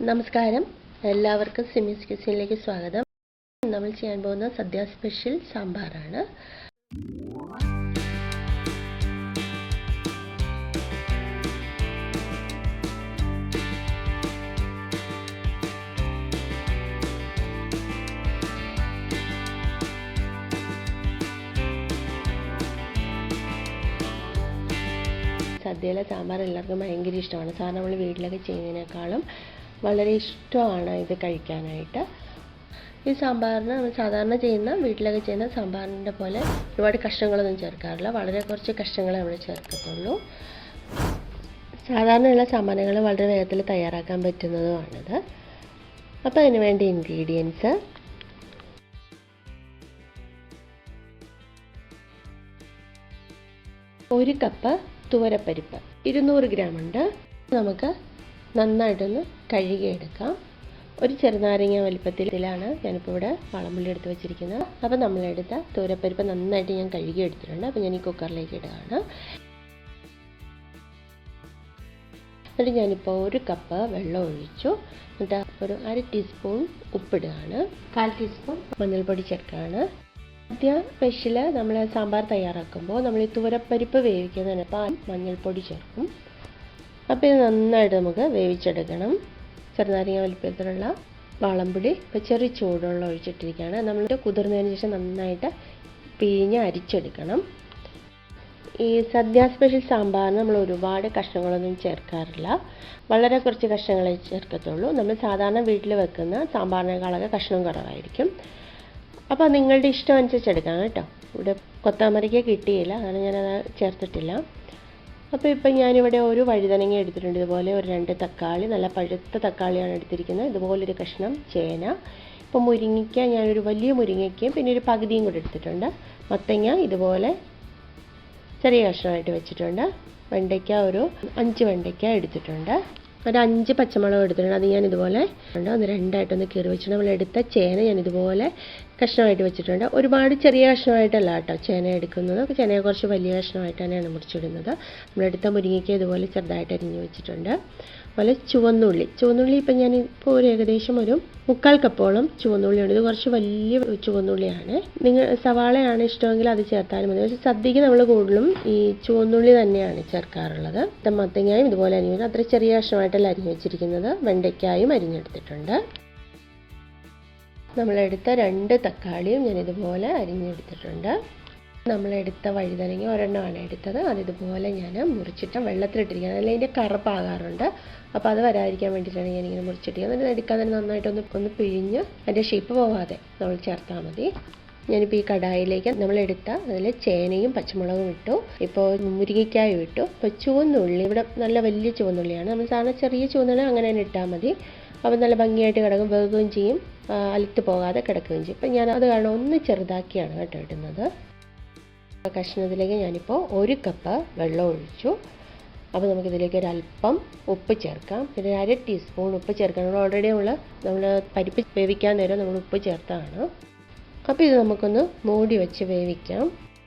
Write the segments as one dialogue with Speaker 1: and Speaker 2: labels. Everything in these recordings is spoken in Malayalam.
Speaker 1: നമസ്കാരം. എല്ലാവർക്കും സിമിസ് കിച്ചണിലേക്ക് സ്വാഗതം. നമ്മൾ ചെയ്യാൻ പോകുന്ന സദ്യ സ്പെഷ്യൽ സാമ്പാറാണ്. സദ്യയിലെ സാമ്പാർ എല്ലാവർക്കും ഭയങ്കര ഇഷ്ടമാണ്. സാധാരണ നമ്മൾ വീട്ടിലൊക്കെ ചെയ്യുന്നതിനേക്കാളും വളരെ ഇഷ്ടമാണ് ഇത് കഴിക്കാനായിട്ട്. ഈ സാമ്പാറിന് നമ്മൾ സാധാരണ ചെയ്യുന്ന വീട്ടിലൊക്കെ ചെയ്യുന്ന സാമ്പാറിന്റെ പോലെ ഒരുപാട് കഷ്ണങ്ങളൊന്നും ചേർക്കാറില്ല. വളരെ കുറച്ച് കഷ്ണങ്ങളെ നമ്മൾ ചേർക്കത്തുള്ളൂ. സാധാരണയുള്ള സാമ്പാറുകൾ വളരെ വേഗത്തിൽ തയ്യാറാക്കാൻ പറ്റുന്നതുമാണിത്. അപ്പോൾ അതിന് വേണ്ട ഇൻഗ്രീഡിയൻസ് ഒരു കപ്പ് തുവരപ്പരിപ്പ്. ഇരുന്നൂറ് ഗ്രാം ഉണ്ട്. നമുക്ക് നന്നായിട്ടൊന്ന് കഴുകിയെടുക്കാം ഒരു ചെറുനാരങ്ങ വലിപ്പത്തിലാണ് ഞാനിപ്പോൾ ഇവിടെ വളമ്പുള്ളി എടുത്ത് വെച്ചിരിക്കുന്നത്. അപ്പോൾ നമ്മളെടുത്ത തോരപ്പരിപ്പ് നന്നായിട്ട് ഞാൻ കഴുകി എടുത്തിട്ടുണ്ട്. അപ്പോൾ ഞാൻ ഈ കുക്കറിലേക്ക് ഇടുകയാണ്. എന്നിട്ട് ഞാനിപ്പോൾ ഒരു കപ്പ് വെള്ളം ഒഴിച്ചു. എന്നിട്ട് ഒരു അര ടീസ്പൂൺ ഉപ്പിടുകയാണ്. കാൽ ടീസ്പൂൺ മഞ്ഞൾപ്പൊടി ചേർക്കുകയാണ്. ആദ്യ സ്പെഷ്യൽ നമ്മൾ സാമ്പാർ തയ്യാറാക്കുമ്പോൾ നമ്മൾ ഈ തുവരപ്പരിപ്പ് വേവിക്കുന്നതിനൊപ്പം മഞ്ഞൾപ്പൊടി ചേർക്കും. അപ്പോൾ ഇത് നന്നായിട്ട് നമുക്ക് വേവിച്ചെടുക്കണം. ചെറുനാരങ്ങ വലിപ്പത്തിലുള്ള വാളംപൊടി ഇപ്പോൾ ചെറിയ ചൂടുവെള്ളം ഒഴിച്ചിട്ടിരിക്കുകയാണ്. നമ്മൾ കുതിർന്നതിന് ശേഷം നന്നായിട്ട് പിഴിഞ്ഞ് അരിച്ചെടുക്കണം. ഈ സദ്യ സ്പെഷ്യൽ സാമ്പാറിന് നമ്മൾ ഒരുപാട് കഷ്ണങ്ങളൊന്നും ചേർക്കാറില്ല. വളരെ കുറച്ച് കഷ്ണങ്ങളെ ചേർക്കത്തുള്ളൂ. നമ്മൾ സാധാരണ വീട്ടിൽ വെക്കുന്ന സാമ്പാറിനേക്കാളൊക്കെ കഷ്ണം കുറവായിരിക്കും. അപ്പോൾ നിങ്ങളുടെ ഇഷ്ടം അനുസരിച്ച് എടുക്കാം കേട്ടോ. ഇവിടെ കൊത്താമരയ്ക്ക് കിട്ടിയില്ല. അങ്ങനെ ഞാനത് ചേർത്തിട്ടില്ല. അപ്പോൾ ഇപ്പം ഞാനിവിടെ ഒരു വഴുതനങ്ങ എടുത്തിട്ടുണ്ട്. ഇതുപോലെ ഒരു രണ്ട് തക്കാളി നല്ല പഴുത്ത തക്കാളിയാണ് എടുത്തിരിക്കുന്നത്. ഇതുപോലൊരു കഷ്ണം ചേന. ഇപ്പോൾ മുരിങ്ങയ്ക്ക ഞാനൊരു വലിയ മുരിങ്ങയ്ക്കയും പിന്നെ ഒരു പകുതിയും കൂടെ എടുത്തിട്ടുണ്ട്. മത്തങ്ങ ഇതുപോലെ ചെറിയ കഷ്ണമായിട്ട് വെച്ചിട്ടുണ്ട്. വെണ്ടയ്ക്ക ഒരു അഞ്ച് വെണ്ടയ്ക്ക എടുത്തിട്ടുണ്ട്. ഒരു അഞ്ച് പച്ചമുളക് എടുത്തിട്ടുണ്ട്. അത് ഞാൻ ഇതുപോലെ ഉണ്ട് ഒന്ന് രണ്ടായിട്ടൊന്ന് കീറി വെച്ചിട്ടുണ്ട്. നമ്മൾ എടുത്ത ചേന ഞാൻ ഇതുപോലെ കഷ്ണമായിട്ട് വെച്ചിട്ടുണ്ട്. ഒരുപാട് ചെറിയ കഷ്ണമായിട്ടല്ല കേട്ടോ ചേന എടുക്കുന്നത്. ചേനയെ കുറച്ച് വലിയ കഷ്ണമായിട്ട് തന്നെയാണ് മുറിച്ചിടുന്നത്. നമ്മളെടുത്ത മുരിങ്ങയ്ക്ക് ഇതുപോലെ ചെറുതായിട്ട് അരിഞ്ഞ് വെച്ചിട്ടുണ്ട്. അതുപോലെ ചുവന്നുള്ളി. ചുവന്നുള്ളി ഇപ്പം ഞാൻ ഇപ്പോൾ ഒരു ഏകദേശം ഒരു മുക്കാൽ കപ്പോളം ചുവന്നുള്ളിയുണ്ട് ഇത് കുറച്ച് വലിയ ചുവന്നുള്ളിയാണ്. നിങ്ങൾ സവാളയാണ് ഇഷ്ടമെങ്കിൽ അത് ചേർത്താലും മതി. പക്ഷേ സദ്യക്ക് നമ്മൾ കൂടുതലും ഈ ചുവന്നുള്ളി തന്നെയാണ് ചേർക്കാറുള്ളത്. മത്തങ്ങായും ഇതുപോലെ അരിഞ്ഞു അത്ര ചെറിയ കഷ്ണമായിട്ടല്ല അരിഞ്ഞു വെച്ചിരിക്കുന്നത്. വെണ്ടയ്ക്കായും അരിഞ്ഞെടുത്തിട്ടുണ്ട്. നമ്മളെടുത്ത രണ്ട് തക്കാളിയും ഞാൻ ഇതുപോലെ അരിഞ്ഞെടുത്തിട്ടുണ്ട്. നമ്മളെടുത്ത വഴുതനങ്ങ ഒരെണ്ണമാണ് എടുത്തത്. അതിതുപോലെ ഞാൻ മുറിച്ചിട്ട് വെള്ളത്തിലിട്ടിരിക്കുന്നത് അല്ലെങ്കിൽ അതിന്റെ കറുപ്പാകാറുണ്ട്. അപ്പോൾ അത് വരാതിരിക്കാൻ വേണ്ടിയിട്ടാണ് ഞാനിങ്ങനെ മുറിച്ചിട്ടിരിക്കുന്നത്. എന്നിട്ട് എടുക്കാൻ തന്നെ നന്നായിട്ടൊന്ന് ഒന്ന് പിഴിഞ്ഞ് അതിന്റെ ഷേപ്പ് പോവാതെ നമ്മൾ ചേർത്താൽ മതി. ഞാനിപ്പോൾ ഈ കടായിലേക്ക് നമ്മളെടുത്ത അതിൽ ചേനയും പച്ചമുളകും ഇട്ടു. ഇപ്പോൾ മുരിങ്ങയ്ക്കായും ഇട്ടു. ഇപ്പോൾ ചുവന്നുള്ളി ഇവിടെ നല്ല വലിയ ചുവന്നുള്ളിയാണ്. നമ്മൾ സാധാരണ ചെറിയ ചുവന്നുള്ളി അങ്ങനെ തന്നെ ഇട്ടാൽ മതി. അപ്പോൾ നല്ല ഭംഗിയായിട്ട് കിടക്കും വേകുകയും ചെയ്യും. അലുത്ത് പോകാതെ കിടക്കുകയും ചെയ്യും. ഇപ്പം ഞാൻ അത് കാരണം ഒന്ന് ചെറുതാക്കിയാണ് കേട്ടോ ഇടുന്നത്. കഷ്ണത്തിലേക്ക് ഞാനിപ്പോൾ ഒരു കപ്പ് വെള്ളം ഒഴിച്ചു. അപ്പോൾ നമുക്കിതിലേക്ക് ഒരു അല്പം ഉപ്പ് ചേർക്കാം. പിന്നെ അര ടീസ്പൂൺ ഉപ്പ് ചേർക്കാം നമ്മൾ ഓൾറെഡി നമ്മൾ നമ്മൾ പരിപ്പ് വേവിക്കാൻ നേരം നമ്മൾ ഉപ്പ് ചേർത്താണ്. അപ്പോൾ ഇത് നമുക്കൊന്ന് മൂടി വെച്ച് വേവിക്കാം.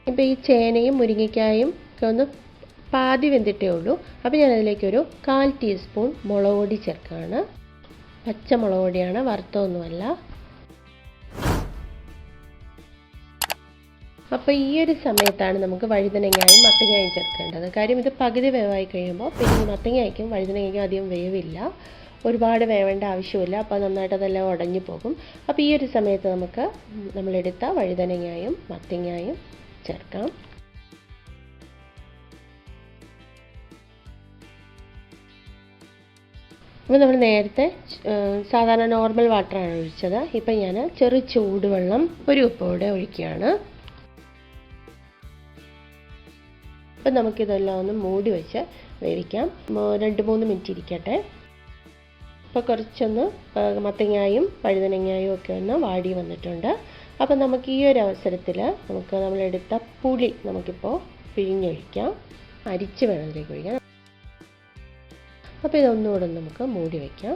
Speaker 1: ഇപ്പോൾ ഈ ചേനയും മുരിങ്ങയ്ക്കായും ഒക്കെ ഒന്ന് പാതി വെന്തിട്ടേ ഉള്ളൂ. അപ്പോൾ ഞാനതിലേക്കൊരു കാൽ ടീസ്പൂൺ മുളക് പൊടി ചേർക്കുകയാണ് പച്ചമുളക് പൊടിയാണ് വറുത്തൊന്നുമല്ല അപ്പോൾ ഈ ഒരു സമയത്താണ് നമുക്ക് വഴുതനങ്ങയും മത്തങ്ങായും ചേർക്കേണ്ടത്. കാര്യം ഇത് പകുതി വേവായി കഴിയുമ്പോൾ പിന്നെ മത്തങ്ങയ്ക്കും വഴുതനങ്ങയ്ക്കും അധികം വേവില്ല. ഒരുപാട് വേവേണ്ട ആവശ്യമില്ല. അപ്പോൾ നന്നായിട്ട് അതെല്ലാം ഉടഞ്ഞു പോകും. അപ്പോൾ ഈ ഒരു സമയത്ത് നമുക്ക് നമ്മളെടുത്ത വഴുതനങ്ങായും മത്തങ്ങായും ചേർക്കാം. അപ്പോൾ നമ്മൾ നേരത്തെ സാധാരണ നോർമൽ വാട്ടറാണ് ഒഴിച്ചത്. ഇപ്പം ഞാൻ ചെറു ചൂടുവെള്ളം ഒരു ഉപ്പോടെ ഒഴിക്കുകയാണ്. അപ്പം നമുക്കിതെല്ലാം ഒന്ന് മൂടി വെച്ച് വേവിക്കാം. രണ്ട് മൂന്ന് മിനിറ്റ് ഇരിക്കട്ടെ. അപ്പോൾ കുറച്ചൊന്ന് മത്തങ്ങായും വഴുതനങ്ങായും ഒക്കെ ഒന്ന് വാടി വന്നിട്ടുണ്ട്. അപ്പം നമുക്ക് ഈ ഒരു അവസരത്തിൽ നമുക്ക് നമ്മളെടുത്ത പുളി നമുക്കിപ്പോൾ പിഴിഞ്ഞൊഴിക്കാം. അരിച്ച് വേണം ഇതിലേക്ക് ഒഴിക്കാം. അപ്പോൾ ഇതൊന്നുകൂടെ നമുക്ക് മൂടി വയ്ക്കാം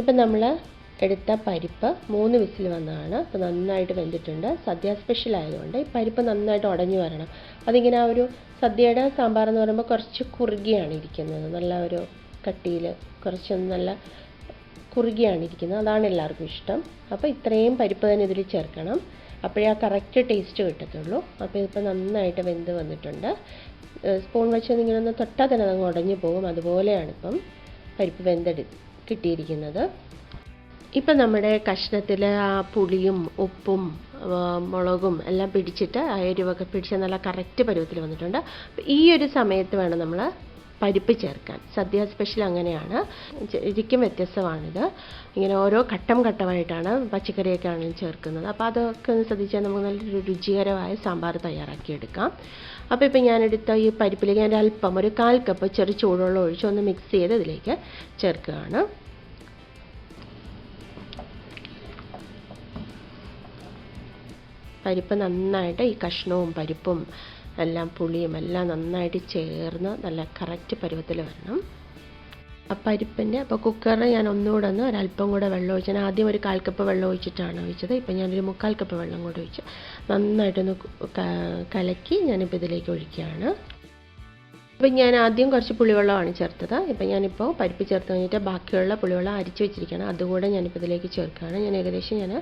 Speaker 1: ഇപ്പം നമ്മൾ എടുത്ത പരിപ്പ് മൂന്ന് വിസിൽ വന്നതാണ്. അപ്പോൾ നന്നായിട്ട് വെന്തിട്ടുണ്ട്. സദ്യ സ്പെഷ്യൽ ആയതുകൊണ്ട് ഈ പരിപ്പ് നന്നായിട്ട് ഉടഞ്ഞു വരണം. അതിങ്ങനെ ആ ഒരു സദ്യയുടെ സാമ്പാർ എന്ന് പറയുമ്പോൾ കുറച്ച് കുറുകിയാണ് ഇരിക്കുന്നത്. നല്ല ഒരു കട്ടിയിൽ കുറച്ചൊന്നും നല്ല കുറുകിയാണ് ഇരിക്കുന്നത്. അതാണ് എല്ലാവർക്കും ഇഷ്ടം. അപ്പോൾ ഇത്രയും പരിപ്പ് തന്നെ ഇതിൽ ചേർക്കണം. അപ്പോഴേ ആ കറക്റ്റ് ടേസ്റ്റ് കിട്ടത്തുള്ളൂ. അപ്പോൾ ഇതിപ്പോൾ നന്നായിട്ട് വെന്ത് വന്നിട്ടുണ്ട്. സ്പൂൺ വെച്ച് ഇങ്ങനെ ഒന്ന് തൊട്ടാൽ തന്നെ അതങ്ങ് ഉടഞ്ഞു പോകും. അതുപോലെയാണ് ഇപ്പം പരിപ്പ് വെന്തെടു കിട്ടിയിരിക്കുന്നത്. ഇപ്പം നമ്മുടെ കഷ്ണത്തിൽ ആ പുളിയും ഉപ്പും മുളകും എല്ലാം പിടിച്ചിട്ട് ആ എരിവൊക്കെ പിടിച്ച് നല്ല കറക്റ്റ് പരുവത്തിൽ വന്നിട്ടുണ്ട്. ഈ ഒരു സമയത്ത് വേണം നമ്മൾ പരിപ്പ് ചേർക്കാൻ. സദ്യ സ്പെഷ്യൽ അങ്ങനെയാണ്. ശരിക്കും വ്യത്യസ്തമാണിത്. ഇങ്ങനെ ഓരോ ഘട്ടം ഘട്ടമായിട്ടാണ് പച്ചക്കറിയൊക്കെ ആണെങ്കിലും ചേർക്കുന്നത്. അപ്പോൾ അതൊക്കെ ഒന്ന് ശ്രദ്ധിച്ചാൽ നമുക്ക് നല്ലൊരു രുചികരമായ സാമ്പാർ തയ്യാറാക്കിയെടുക്കാം. അപ്പോൾ ഇപ്പോൾ ഞാനെടുത്ത ഈ പരിപ്പിലേക്ക് ഞാൻ അല്പം ഒരു കാൽ കപ്പ് ചെറു ചൂടുവെള്ളം ഒഴിച്ച് ഒന്ന് മിക്സ് ചെയ്ത് ഇതിലേക്ക് ചേർക്കുകയാണ്. പരിപ്പ് നന്നായിട്ട് ഈ കഷ്ണവും പരിപ്പും എല്ലാം പുളിയും എല്ലാം നന്നായിട്ട് ചേർന്ന് നല്ല കറക്റ്റ് പരുവത്തിൽ വരണം. ആ പരിപ്പിന്റെ അപ്പോൾ കുക്കറിൽ ഞാൻ ഒന്നുകൂടെ ഒന്ന് ഒരല്പം കൂടെ വെള്ളം ഒഴിച്ചു ഞാൻ ആദ്യം ഒരു കാൽ കപ്പ് വെള്ളം ഒഴിച്ചിട്ടാണ് ഒഴിച്ചത്. ഇപ്പം ഞാനൊരു മുക്കാൽ കപ്പ് വെള്ളം കൂടെ ഒഴിച്ച്. നന്നായിട്ടൊന്ന് കലക്കി ഞാനിപ്പോൾ ഇതിലേക്ക് ഒഴിക്കുകയാണ്. ഇപ്പം ഞാൻ ആദ്യം കുറച്ച് പുളിവെള്ളമാണ് ചേർത്തത്. ഇപ്പം ഞാനിപ്പോൾ പരിപ്പ് ചേർത്ത് കഴിഞ്ഞിട്ട് ബാക്കിയുള്ള പുളിവെള്ളം അരിച്ച് വെച്ചിരിക്കുകയാണ്. അതുകൂടെ ഞാനിപ്പോൾ ഇതിലേക്ക് ചേർക്കുകയാണ്. ഞാൻ ഏകദേശം ഞാൻ.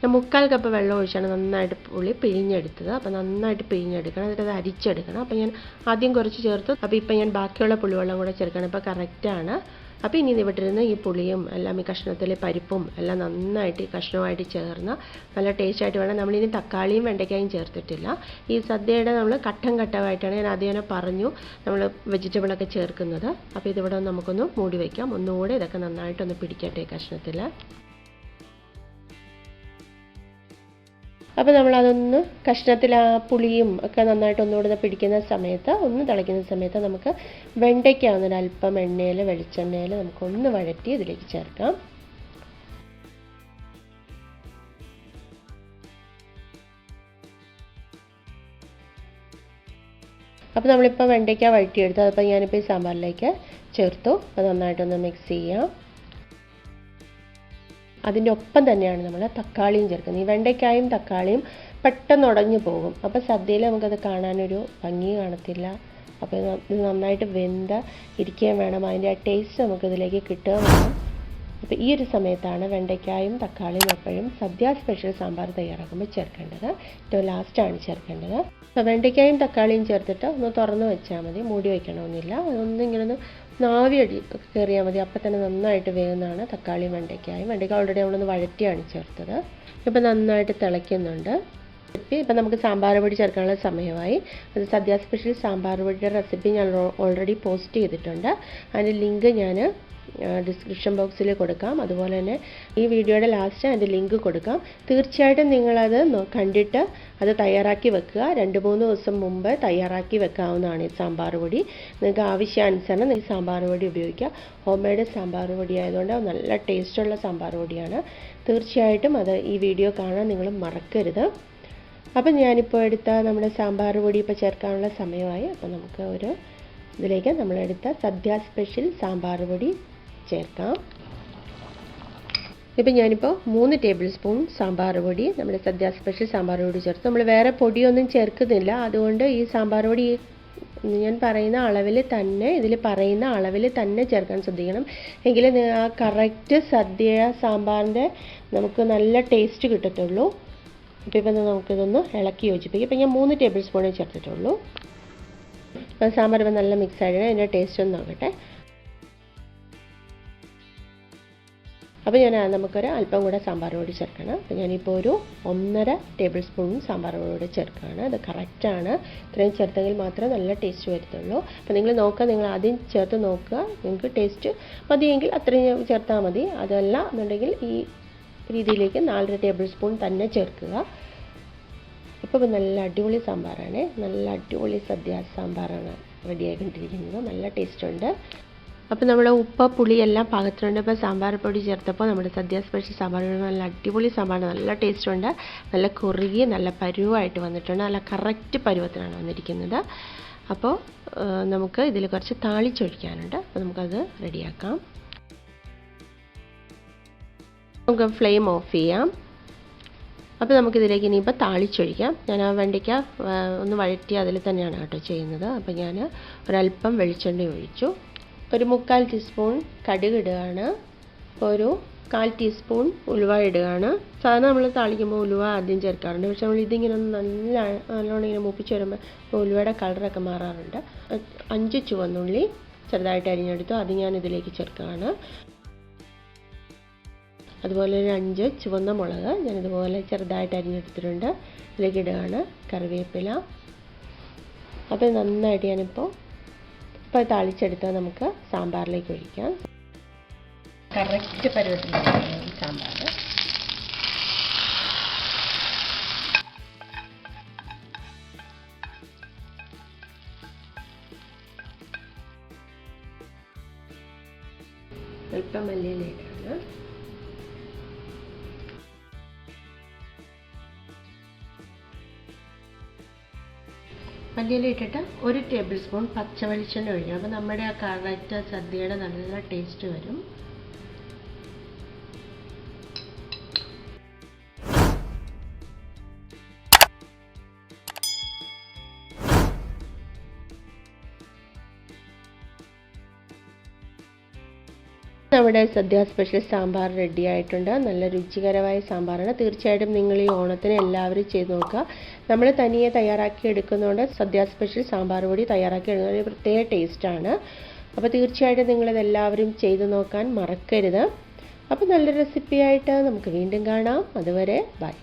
Speaker 1: ഞാൻ മുക്കാൽ കപ്പ് വെള്ളം ഒഴിച്ചാണ് നന്നായിട്ട് പുളി പിഴിഞ്ഞെടുത്തത്. അപ്പോൾ നന്നായിട്ട് പിഴിഞ്ഞെടുക്കണം. എന്നിട്ട് അത് അരിച്ചെടുക്കണം. അപ്പോൾ ഞാൻ ആദ്യം കുറച്ച് ചേർത്ത്. അപ്പോൾ ഇപ്പം ഞാൻ ബാക്കിയുള്ള പുളിവെള്ളം കൂടെ ചേർക്കണം ഇപ്പോൾ കറക്റ്റാണ് അപ്പോൾ ഇനി ഇവിടെ ഈ പുളിയും എല്ലാം ഈ കഷ്ണത്തിലെ പരിപ്പും എല്ലാം നന്നായിട്ട് ഈ കഷ്ണവുമായിട്ട് ചേർന്ന് നല്ല ടേസ്റ്റായിട്ട് വേണം. നമ്മളിനി തക്കാളിയും വെണ്ടയ്ക്കായും ചേർത്തിട്ടില്ല. ഈ സദ്യയുടെ നമ്മൾ ഘട്ടം ഘട്ടമായിട്ടാണ് ഞാൻ ആദ്യം തന്നെ പറഞ്ഞു നമ്മൾ വെജിറ്റബിളൊക്കെ ചേർക്കുന്നത്. അപ്പോൾ ഇതിവിടെ നമുക്കൊന്ന് മൂടി വയ്ക്കാം ഒന്നുകൂടെ ഇതൊക്കെ നന്നായിട്ടൊന്ന് പിടിക്കട്ടെ കഷ്ണത്തിൽ അപ്പോൾ നമ്മളതൊന്ന് കഷ്ണത്തിൽ ആ പുളിയും ഒക്കെ നന്നായിട്ട് ഒന്നുകൂടെ പിടിക്കുന്ന സമയത്ത് ഒന്ന് തിളയ്ക്കുന്ന സമയത്ത് നമുക്ക് വെണ്ടയ്ക്ക അല്പം എണ്ണയിൽ വെളിച്ചെണ്ണയിൽ നമുക്കൊന്ന് വഴറ്റി ഇതിലേക്ക് ചേർക്കാം. അപ്പോൾ നമ്മളിപ്പോൾ വെണ്ടയ്ക്ക വഴറ്റിയെടുത്തു അതിപ്പോൾ ഞാനിപ്പോൾ ഈ സാമ്പാറിലേക്ക് ചേർത്തു. അത് നന്നായിട്ടൊന്ന് മിക്സ് ചെയ്യാം. അതിന്റെ ഒപ്പം തന്നെയാണ് നമ്മൾ തക്കാളിയും ചേർക്കുന്നത്. ഈ വെണ്ടയ്ക്കായും തക്കാളിയും പെട്ടെന്ന് ഉടഞ്ഞു പോകും. അപ്പോൾ സദ്യയിൽ നമുക്കത് കാണാനൊരു ഭംഗി കാണത്തില്ല. അപ്പോൾ ഇത് നന്നായിട്ട് വെന്ത ഇരിക്കുകയും വേണം. അതിന്റെ ആ ടേസ്റ്റ് നമുക്കിതിലേക്ക് കിട്ടുക വേണം. അപ്പോൾ ഈ ഒരു സമയത്താണ് വെണ്ടയ്ക്കായും തക്കാളിയും എപ്പോഴും സദ്യ സ്പെഷ്യൽ സാമ്പാർ തയ്യാറാക്കുമ്പോൾ ചേർക്കേണ്ടത്. ഏറ്റവും ലാസ്റ്റാണ് ചേർക്കേണ്ടത്. അപ്പോൾ വെണ്ടയ്ക്കായും തക്കാളിയും ചേർത്തിട്ട് ഒന്ന് തുറന്ന് വെച്ചാൽ മതി. മൂടി വയ്ക്കണമെന്നില്ല അതൊന്ന് ഇങ്ങനെ ഒന്ന് നാവി അടി കയറിയാൽ മതി. അപ്പം തന്നെ നന്നായിട്ട് വേകുന്നതാണ് തക്കാളി വെണ്ടയ്ക്കായും. വെണ്ടയ്ക്ക ഓൾറെഡി നമ്മളൊന്ന് വഴറ്റിയാണ് ചേർത്തത്. ഇപ്പം നന്നായിട്ട് തിളയ്ക്കുന്നുണ്ട്. ഇപ്പം നമുക്ക് സാമ്പാർ പൊടി ചേർക്കാനുള്ള സമയമായി. അത് സദ്യ സ്പെഷ്യൽ സാമ്പാർ പൊടിയുടെ റെസിപ്പി ഞാൻ ഓൾറെഡി പോസ്റ്റ് ചെയ്തിട്ടുണ്ട്. അതിന്റെ ലിങ്ക് ഞാൻ ഡിസ്ക്രിപ്ഷൻ ബോക്സിൽ കൊടുക്കാം. അതുപോലെ തന്നെ ഈ വീഡിയോയുടെ ലാസ്റ്റ് അതിന്റെ ലിങ്ക് കൊടുക്കാം. തീർച്ചയായിട്ടും നിങ്ങളത് കണ്ടിട്ട് അത് തയ്യാറാക്കി വെക്കുക. രണ്ട് മൂന്ന് ദിവസം മുമ്പ് തയ്യാറാക്കി വെക്കാവുന്നതാണ് ഈ സാമ്പാർ പൊടി. നിങ്ങൾക്ക് ആവശ്യാനുസരണം ഈ സാമ്പാർ പൊടി ഉപയോഗിക്കുക ഹോം മെയ്ഡ് സാമ്പാർ പൊടി ആയതുകൊണ്ട് നല്ല ടേസ്റ്റുള്ള സാമ്പാർ പൊടിയാണ്. തീർച്ചയായിട്ടും അത് ഈ വീഡിയോ കാണാൻ നിങ്ങൾ മറക്കരുത്. അപ്പം ഞാനിപ്പോൾ എടുത്ത നമ്മുടെ സാമ്പാർ പൊടി ഇപ്പോൾ ചേർക്കാനുള്ള സമയമായി. അപ്പോൾ നമുക്ക് ഒരു ഇതിലേക്ക് നമ്മളെടുത്ത സദ്യ സ്പെഷ്യൽ സാമ്പാർ പൊടി ചേർക്കാം. ഇപ്പം ഞാനിപ്പോൾ മൂന്ന് ടേബിൾ സ്പൂൺ സാമ്പാർ പൊടി നമ്മുടെ സദ്യ സ്പെഷ്യൽ സാമ്പാർ പൊടി ചേർത്ത്. നമ്മൾ വേറെ പൊടിയൊന്നും ചേർക്കുന്നില്ല. അതുകൊണ്ട് ഈ സാമ്പാർ പൊടി ഞാൻ പറയുന്ന അളവിൽ തന്നെ ഇതിൽ പറയുന്ന അളവിൽ തന്നെ ചേർക്കാൻ ശ്രദ്ധിക്കണം. എങ്കിൽ ആ കറക്റ്റ് സദ്യ സാമ്പാറിന്റെ നമുക്ക് നല്ല ടേസ്റ്റ് കിട്ടത്തുള്ളൂ. അപ്പോൾ ഇപ്പം നമുക്കിതൊന്ന് ഇളക്കി യോജിപ്പിക്കും. ഇപ്പം ഞാൻ മൂന്ന് ടേബിൾ സ്പൂണേ ചേർത്തിട്ടുള്ളൂ. സാമ്പാർ ഇപ്പം നല്ല മിക്സ് ആയിട്ട് അതിന്റെ ടേസ്റ്റ് ഒന്ന് അപ്പോൾ ഞാൻ നമുക്കൊരു അല്പം കൂടെ സാമ്പാർ പൊടി ചേർക്കണം. അപ്പോൾ ഞാനിപ്പോൾ ഒരു ഒന്നര ടേബിൾ സ്പൂൺ സാമ്പാർ പൊടി ചേർക്കുകയാണ്. അത് കറക്റ്റാണ് ഇത്രയും ചേർത്തെങ്കിൽ മാത്രമേ നല്ല ടേസ്റ്റ് വരത്തുള്ളൂ. അപ്പോൾ നിങ്ങൾ നോക്കുക നിങ്ങൾ ആദ്യം ചേർത്ത് നോക്കുക. നിങ്ങൾക്ക് ടേസ്റ്റ് മതിയെങ്കിൽ അത്രയും ചേർത്താൽ മതി. അതല്ല എന്നുണ്ടെങ്കിൽ ഈ രീതിയിലേക്ക് നാലര ടേബിൾ സ്പൂൺ തന്നെ ചേർക്കുക. ഇപ്പോൾ നല്ല അടിപൊളി സാമ്പാറാണ്. നല്ല അടിപൊളി സദ്യ സാമ്പാറാണ് റെഡിയായിക്കൊണ്ടിരിക്കുന്നത് നല്ല ടേസ്റ്റ് ഉണ്ട്. അപ്പോൾ നമ്മുടെ ഉപ്പ് പുളി എല്ലാം പാകത്തിനുണ്ട്. അപ്പോൾ സാമ്പാർ പൊടി ചേർത്തപ്പോൾ നമ്മുടെ സദ്യ സ്പെഷ്യൽ സാമ്പാർ. നല്ല അടിപൊളി സാമ്പാർ. നല്ല ടേസ്റ്റ് ഉണ്ട്. നല്ല കുറുകി നല്ല പരുവായിട്ട് വന്നിട്ടുണ്ട്. നല്ല കറക്റ്റ് പരുവത്തിനാണ് വന്നിരിക്കുന്നത്. അപ്പോൾ നമുക്ക് ഇതിൽ കുറച്ച് താളിച്ചൊഴിക്കാനുണ്ട്. അപ്പോൾ നമുക്കത് റെഡിയാക്കാം. നമുക്ക് ഫ്ലെയിം ഓഫ് ചെയ്യാം. അപ്പോൾ നമുക്കിതിലേക്ക് ഇനിയിപ്പോൾ താളിച്ചൊഴിക്കാം. ഞാൻ ആ വെണ്ടയ്ക്ക ഒന്ന് വഴറ്റി അതിൽ തന്നെയാണ് കേട്ടോ ചെയ്യുന്നത്. അപ്പോൾ ഞാൻ ഒരല്പം വെളിച്ചെണ്ണ ഒഴിച്ചു. ഒരു മുക്കാൽ ടീസ്പൂൺ കടുക് ഇടുകയാണ്. ഒരു കാൽ ടീസ്പൂൺ ഉലുവ ഇടുകയാണ്. സാധാരണ നമ്മൾ താളിക്കുമ്പോൾ ഉലുവ ആദ്യം ചേർക്കാറുണ്ട്. പക്ഷെ നമ്മൾ ഇതിങ്ങനെ ഒന്ന് നല്ല നല്ലോണം ഇങ്ങനെ മൂപ്പിച്ച് വരുമ്പോൾ ഉലുവയുടെ കളറൊക്കെ മാറാറുണ്ട്. അഞ്ച് ചുവന്നുള്ളി ചെറുതായിട്ട് അരിഞ്ഞെടുത്തു. അത് ഞാൻ ഇതിലേക്ക് ചേർക്കുകയാണ്. അതുപോലെ ഒരു അഞ്ച് ചുവന്ന മുളക് ഞാൻ ഇതുപോലെ ചെറുതായിട്ട് അരിഞ്ഞെടുത്തിട്ടുണ്ട്. ഇതിലേക്ക് ഇടുകയാണ് കറിവേപ്പില. അത് നന്നായിട്ട് ഞാനിപ്പോൾ ഇപ്പോൾ താളിച്ചെടുത്ത് നമുക്ക് സാമ്പാറിലേക്ക് ഒഴിക്കാം. കറക്റ്റ് പരുവത്തിലാണ് സാമ്പാർ. അല്പം മല്ലിയിലിടാണ് മല്ലിയില ഇട്ടിട്ട് ഒരു ടേബിൾ സ്പൂൺ പച്ച വെളിച്ചെണ്ണ ഒഴിക്കണം അപ്പോൾ നമ്മുടെ ആ കറക്റ്റ് സദ്യയുടെ നല്ല ടേസ്റ്റ് വരും. നമ്മുടെ സദ്യ സ്പെഷ്യൽ സാമ്പാർ റെഡി ആയിട്ടുണ്ട്. നല്ല രുചികരമായ സാമ്പാറാണ്. തീർച്ചയായിട്ടും നിങ്ങൾ ഈ ഓണത്തിന് എല്ലാവരും ചെയ്ത് നോക്കുക. നമ്മൾ തനിയെ തയ്യാറാക്കി എടുക്കുന്നതുകൊണ്ട് സദ്യ സ്പെഷ്യൽ സാമ്പാർ പൊടി തയ്യാറാക്കി എടുക്കുന്നത് ഒരു പ്രത്യേക ടേസ്റ്റാണ് അപ്പോൾ തീർച്ചയായിട്ടും നിങ്ങൾ ഇതെല്ലാവരും ചെയ്ത് നോക്കാൻ മറക്കരുത്. അപ്പോൾ നല്ല റെസിപ്പിയായിട്ട് നമുക്ക് വീണ്ടും കാണാം. അതുവരെ ബൈ